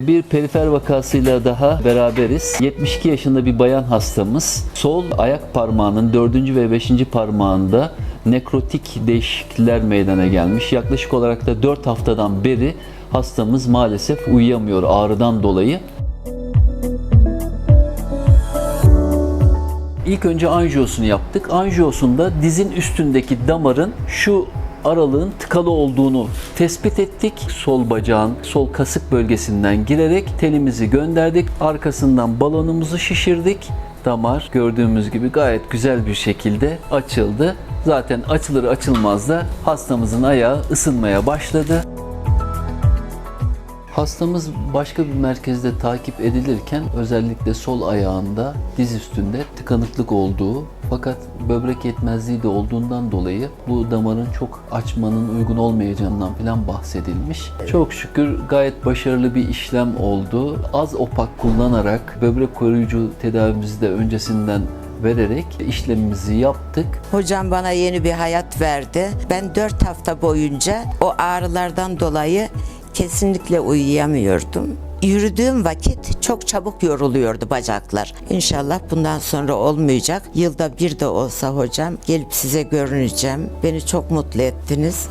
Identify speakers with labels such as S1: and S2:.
S1: Bir perifer vakasıyla daha beraberiz. 72 yaşında bir bayan hastamız. Sol ayak parmağının 4. ve 5. parmağında nekrotik değişiklikler meydana gelmiş. Yaklaşık olarak da 4 haftadan beri hastamız maalesef uyuyamıyor ağrıdan dolayı. İlk önce anjiyosunu yaptık. Anjiyosunda dizin üstündeki damarın şu aralığın tıkalı olduğunu tespit ettik. Sol bacağın sol kasık bölgesinden girerek telimizi gönderdik. Arkasından balonumuzu şişirdik. Damar gördüğümüz gibi gayet güzel bir şekilde açıldı. Zaten açılır açılmaz da hastamızın ayağı ısınmaya başladı. Hastamız başka bir merkezde takip edilirken özellikle sol ayağında diz üstünde tıkanıklık olduğu fakat böbrek yetmezliği de olduğundan dolayı bu damarın çok açmanın uygun olmayacağından falan bahsedilmiş. Çok şükür gayet başarılı bir işlem oldu. Az opak kullanarak böbrek koruyucu tedavimizi de öncesinden vererek işlemimizi yaptık.
S2: Hocam bana yeni bir hayat verdi. Ben 4 hafta boyunca o ağrılardan dolayı kesinlikle uyuyamıyordum. Yürüdüğüm vakit çok çabuk yoruluyordu bacaklar. İnşallah bundan sonra olmayacak. Yılda bir de olsa hocam gelip size görüneceğim. Beni çok mutlu ettiniz.